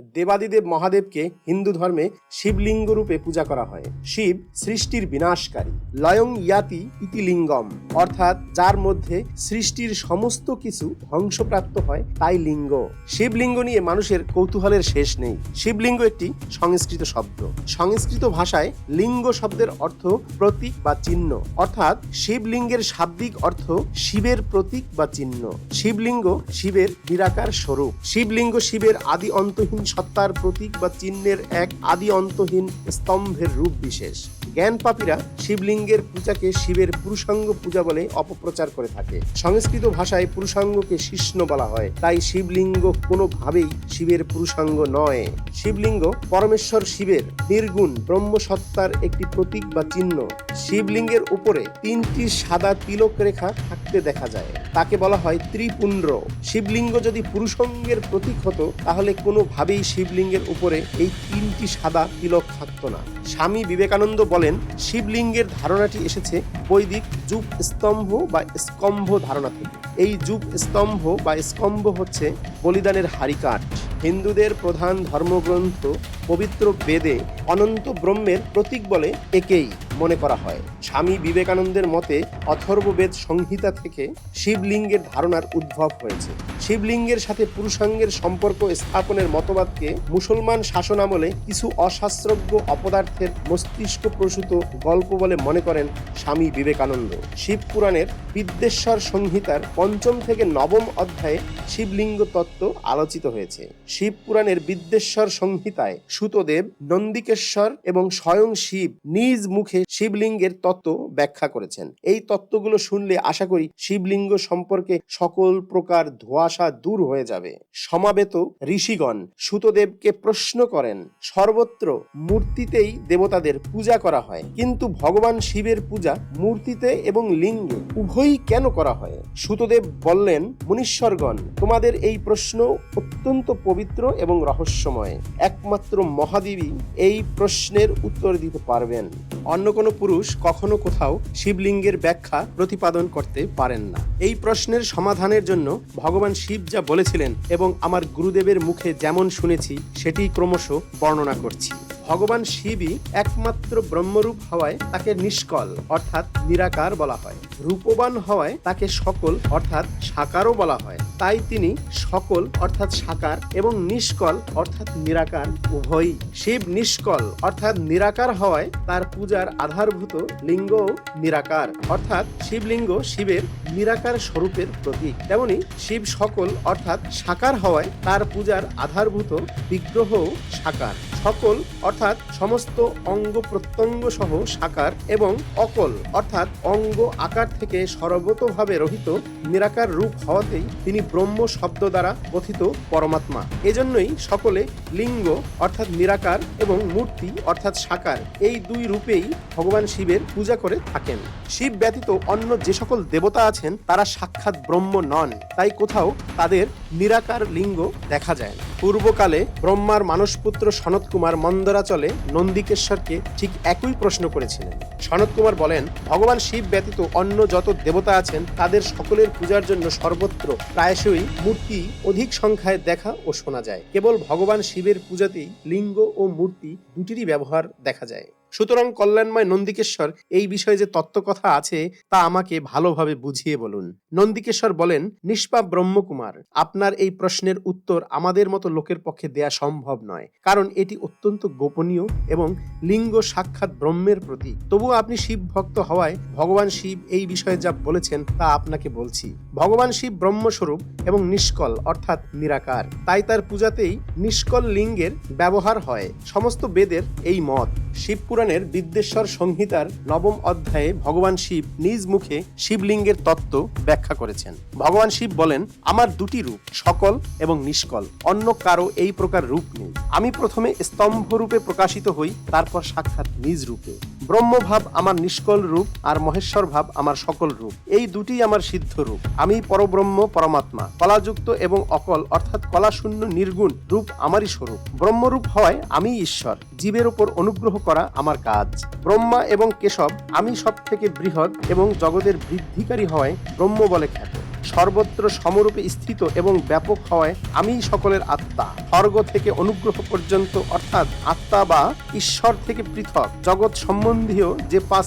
দেবাদিদেব মহাদেবকে হিন্দু ধর্মে শিবলিঙ্গ রূপে পূজা করা হয়। শিব সৃষ্টির বিনাশকারী। লয়ং ইয়াতি ইতি লিঙ্গম, অর্থাৎ যার মধ্যে সৃষ্টির সমস্ত কিছু ধ্বংসপ্রাপ্ত হয়, তাই লিঙ্গ। শিবলিঙ্গ নিয়ে মানুষের কৌতূহলের শেষ নেই। শিবলিঙ্গ একটি সংস্কৃত শব্দ। সংস্কৃত ভাষায় লিঙ্গ শব্দের অর্থ প্রতীক বা চিহ্ন, অর্থাৎ শিবলিঙ্গের শাব্দিক অর্থ শিবের প্রতীক বা চিহ্ন। শিবলিঙ্গ শিবের নিরাকার স্বরূপ। শিবলিঙ্গ শিবের আদি অন্তহীন সত্তার প্রতীক বা চিহ্নের এক আদি অন্তহীন স্তম্ভের রূপ বিশেষ। জ্ঞান পাপীরা শিবলিঙ্গের পূজাকে শিবের পুরুষাঙ্গ পূজা বলে অপপ্রচার করে থাকে। সংস্কৃত ভাষায় পুরুষাঙ্গকে শিষ্ণ বলা হয়। তাই শিবলিঙ্গ কোনোভাবেই শিবের পুরুষাঙ্গ নয়। শিবলিঙ্গ পরমেশ্বর শিবের নির্গুণ ব্রহ্মসত্তার একটি প্রতীক বা চিহ্ন। শিবলিঙ্গের উপরে তিনটি সাদা তিলক রেখা থাকতে দেখা যায়। তাকে বলা হয় ত্রিপুণ্ড। শিবলিঙ্গ যদি পুরুষঙ্গের প্রতীক হতো, তাহলে কোনোভাবেই শিবলিঙ্গের উপরে এই তিনটি সাদা তিলক থাকত না। স্বামী বিবেকানন্দ বলেন, শিবলিঙ্গের ধারণাটি এসেছে বৈদিক যুগ স্তম্ভ বা স্কম্ভ ধারণা থেকে। এই যুগ স্তম্ভ বা স্কম্ভ হচ্ছে বলিদানের হারিকাঠ। হিন্দুদের প্রধান ধর্মগ্রন্থ পবিত্র বেদে অনন্ত ব্রহ্মের প্রতীক বলে একেই। মনে করা হয়। স্বামী বিবেকানন্দের মতে অথর্ববেদ সংহিতা থেকে শিবলিঙ্গের ধারণার উদ্ভব হয়েছে। শিবলিঙ্গের সাথে পুরুষাঙ্গের সম্পর্ক স্থাপনের মতবাদকে মুসলমান শাসনামলে কিছু অশাস্ত্রজ্ঞ অপদার্থের মস্তিষ্ক প্রসূত গল্প বলে মনে করেন স্বামী বিবেকানন্দ। শিব পুরাণের বিদ্বেশ্বর সংহিতার পঞ্চম থেকে নবম অধ্যায়ে শিবলিঙ্গ তত্ত্ব আলোচিত হয়েছে। শিব পুরাণের বিদ্বেশ্বর সংহিতায় সুতদেব, নন্দিকেশ্বর এবং স্বয়ং শিব নিজ মুখে শিবলিঙ্গের তত্ত্ব ব্যাখ্যা করেছেন। এই তত্ত্বগুলো শুনলে আশা করি শিবলিঙ্গ সম্পর্কে সকল প্রকার ধোঁয়াশা দূর হয়ে যাবে। সমাবেত ঋষিগণ সুতদেবকে প্রশ্ন করেন, সর্বত্র মূর্তিতেই দেবতাদের পূজা করা হয়, কিন্তু ভগবান শিবের পূজা মূর্তিতে এবং লিঙ্গে উভয়ই কেন করা হয়? সুতদেব বললেন, মুনীশ্বরগণ, তোমাদের এই প্রশ্ন অত্যন্ত পবিত্র এবং রহস্যময়। একমাত্র মহাদেবী এই প্রশ্নের উত্তর দিতে পারবেন। অন্য কোনো পুরুষ কখনো কোথাও শিবলিঙ্গের ব্যাখ্যা প্রতিপাদন করতে পারেন না। এই প্রশ্নের সমাধানের জন্য ভগবান শিব যা বলেছিলেন এবং আমার গুরুদেবের মুখে যেমন শুনেছি, সেটি ক্রমশ বর্ণনা করছি। ভগবান শিবই একমাত্র ব্রহ্মরূপ হওয়ায় তাকে নিষ্কল, অর্থাৎ নিরাকার বলা হয়। রূপবান হওয়ায় তাকে সকল, অর্থাৎ সাকারও বলা হয়। তাই তিনি সকল অর্থাৎ সাকার এবং নিষ্কল অর্থাৎ নিরাকার উভয়ই। শিব নিষ্কল অর্থাৎ নিরাকার হওয়ায় তার পূজার আধারভূত লিঙ্গ নিরাকার। অর্থাৎ শিবলিঙ্গ শিবের নিরাকার স্বরূপের প্রতীক। তেমনি শিব সকল অর্থাৎ সাকার হওয়ায় তার পূজার আধারভূত বিগ্রহ সাকার। সকল অর্থাৎ সমস্ত অঙ্গ প্রত্যঙ্গ সহ সাকার এবং অকল অর্থাৎ অঙ্গ আকার থেকে সর্বতভাবে রহিত নিরাকার রূপ হওয়াতেই তিনি ব্রহ্ম শব্দ দ্বারা কথিত পরমাত্মা। এজন্যই সকলে লিঙ্গ, অর্থাৎ নিরাকার এবং মূর্তি, অর্থাৎ সাকার, এই দুই রূপেই ভগবান শিবের পূজা করে থাকেন। শিব ব্যতীত অন্য যে সকল দেবতা আছেন, তারা সাক্ষাৎ ব্রহ্ম নন, তাই কোথাও তাদের নিরাকার লিঙ্গ দেখা যায় না। পূর্বকালে ব্রহ্মার মানসপুত্র সনত কুমার মন্দরাচলে নন্দিকেশ্বরকে ঠিক একই প্রশ্ন করেছিলেন। সনত কুমার বলেন, ভগবান শিব ব্যতীত অন্য যত দেবতা আছেন, তাদের সকলের পূজার জন্য সর্বত্র প্রায়শই মূর্তি অধিক সংখ্যায় দেখা ও শোনা যায়। কেবল ভগবান শিবের পূজাতেই লিঙ্গ ও মূর্তি দুটিরই ব্যবহার দেখা যায়। সুতরাং কল্যাণময় নন্দিকেশ্বর এই বিষয়ে যে তত্ত্বকথা আছে, তা আমাকে ভালোভাবে বুঝিয়ে বলুন। নন্দিকেশ্বর বলেন, নিষ্পাপ ব্রহ্মকুমার, আপনার এই প্রশ্নের উত্তর আমাদের মতো লোকের পক্ষে দেয়া সম্ভব নয়। কারণ এটি অত্যন্ত গোপনীয় এবং লিঙ্গ সাক্ষাৎ ব্রহ্মের প্রতীক। তবুও আপনি শিব ভক্ত হওয়ায় ভগবান শিব এই বিষয়ে যা বলেছেন, তা আপনাকে বলছি। ভগবান শিব ব্রহ্মস্বরূপ এবং নিষ্কল, অর্থাৎ নিরাকার। তাই তার পূজাতেই নিষ্কল লিঙ্গের ব্যবহার হয়। সমস্ত বেদের এই মত। শিব পুরাণের বিদ্বেশ্বর সংহিতার নবম অধ্যায়ে ভগবান শিব নিজ মুখে শিবলিঙ্গের তত্ত্ব ব্যাখ্যা করেছেন। ভগবান শিব বলেন, আমার দুটি রূপ, সকল এবং নিষ্কল, অন্য কারও এই প্রকার রূপ নেই। আমি প্রথমে স্তম্ভ রূপে প্রকাশিত হই, তারপর সাক্ষাৎ নিজ রূপে। ব্রহ্মভাব আমার নিষ্কল রূপ আর মহেশ্বর ভাব আমার সকল রূপ। এই দুটি আমার সিদ্ধ রূপ। আমি পরব্রহ্ম, পরমাত্মা। কলাযুক্ত এবং অকল, অর্থাৎ কলাশূন্য, নির্গুণ রূপ আমারই স্বরূপ। ব্রহ্মরূপ হয় আমি ঈশ্বর। জীবের উপর অনুগ্রহ করা আমার কাজ। ব্রহ্মা এবং কেশব আমি সব থেকে বৃহৎ এবং জগতের বৃদ্ধিকারী হওয়ায় ব্রহ্ম বলে খ্যাত। সর্বত্র সমরূপে স্থিত এবং ব্যাপক হওয়ায় আমিই সকলের আত্মা। স্বর্গ থেকে অনুগ্রহ পর্যন্ত, অর্থাৎ আত্মা বা ঈশ্বর থেকে পৃথক, জগৎ সম্বন্ধীয় যে পাঁচ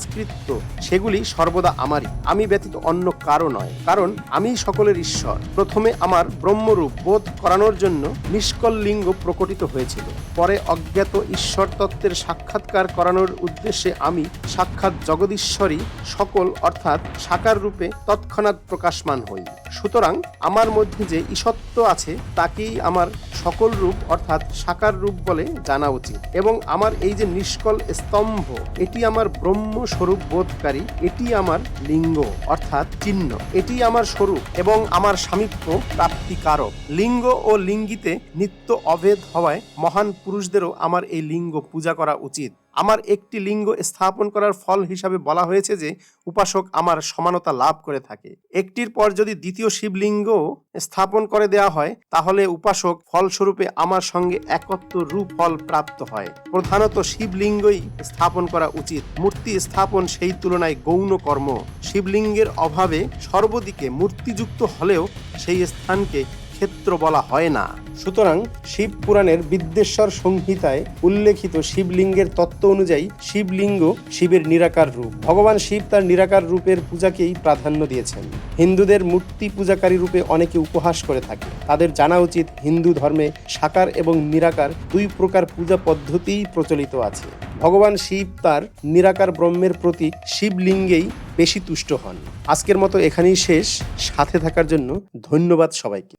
সেগুলি সর্বদা আমারই। আমি ব্যতীত অন্য কারও নয়, কারণ আমি সকলের ঈশ্বর। প্রথমে আমার ব্রহ্মরূপ বোধ করানোর জন্য নিষ্কল লিঙ্গ প্রকটিত হয়েছিল। পরে অজ্ঞাত ঈশ্বর তত্ত্বের সাক্ষাৎকার করানোর উদ্দেশ্যে আমি সাক্ষাৎ জগদীশ্বরী সকল, অর্থাৎ সাকার রূপে তৎক্ষণাৎ প্রকাশমান হই। সুতরাং আমার মধ্যে যে ঈশত্ব আছে তাকেই আমার সকল রূপ অর্থাৎ সাকার রূপ বলে জানা উচিত। এবং আমার এই যে নিষ্কল স্তম্ভ, এটি আমার ব্রহ্ম স্বরূপ বোধকারী, এটি আমার লিঙ্গ অর্থাৎ চিহ্ন, এটি আমার স্বরূপ এবং আমার স্বামীত্ব প্রাপ্তিকারক। লিঙ্গ ও লিঙ্গিতে নিত্য অভেদ হওয়ায় মহান পুরুষদেরও আমার এই লিঙ্গ পূজা করা উচিত। আমার একটি লিঙ্গ স্থাপন করার ফল হিসাবে বলা হয়েছে যে উপাসক আমার সমানতা লাভ করে থাকে। একটির পর যদি দ্বিতীয় শিবলিঙ্গ স্থাপন করে দেওয়া হয়, তাহলে উপাসক ফলস্বরূপে আমার সঙ্গে একত্র রূপ ফল প্রাপ্ত হয়। প্রধানত শিবলিঙ্গই স্থাপন করা উচিত। মূর্তি স্থাপন সেই তুলনায় গৌণ কর্ম। শিবলিঙ্গের অভাবে সর্বদিকে মূর্তিযুক্ত হলেও সেই স্থানকে ক্ষেত্র বলা হয় না। সুতরাং শিব পুরাণের বিদ্যেশ্বর সংহিতায় উল্লেখিত শিবলিঙ্গের তত্ত্ব অনুযায়ী শিবলিঙ্গ শিবের নিরাকার রূপ। ভগবান শিব তার নিরাকার রূপের পূজাকেই প্রাধান্য দিয়েছেন। হিন্দুদের মূর্তি পূজাকারী রূপে অনেকে উপহাস করে থাকে। তাদের জানা উচিত হিন্দু ধর্মে সাকার এবং নিরাকার দুই প্রকার পূজা পদ্ধতিই প্রচলিত আছে। ভগবান শিব তার নিরাকার ব্রহ্মের প্রতি শিবলিঙ্গেই বেশি তুষ্ট হন। আজকের মতো এখানেই শেষ। সাথে থাকার জন্য ধন্যবাদ সবাইকে।